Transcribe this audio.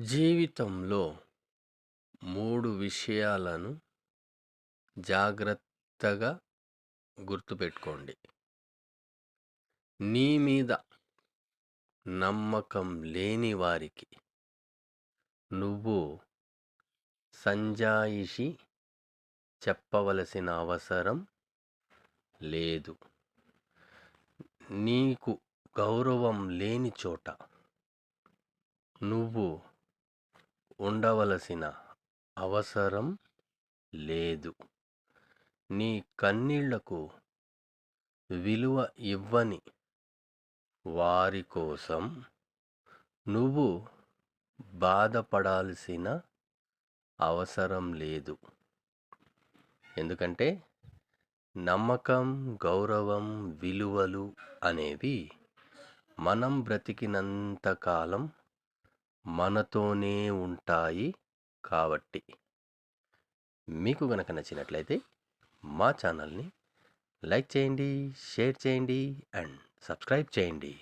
జీవితంలో మూడు విషయాలను జాగ్రత్తగా గుర్తుపెట్టుకోండి. నీ మీద నమ్మకం లేని వారికి నువ్వు సంజాయిషి చెప్పవలసిన అవసరం లేదు. నీకు గౌరవం లేని చోట నువ్వు ఉండవలసిన అవసరం లేదు. నీ కన్నీళ్ళకు విలువ ఇవ్వని వారి కోసం నువ్వు బాధపడాల్సిన అవసరం లేదు. ఎందుకంటే నమ్మకం గౌరవం విలువలు అనేవి మనం బ్రతికినంత కాలం మనతోనే ఉంటాయి కాబట్టి. మీకు గనక నచ్చినట్లయితే మా ఛానల్ని లైక్ చేయండి షేర్ చేయండి అండ్ సబ్స్క్రైబ్ చేయండి.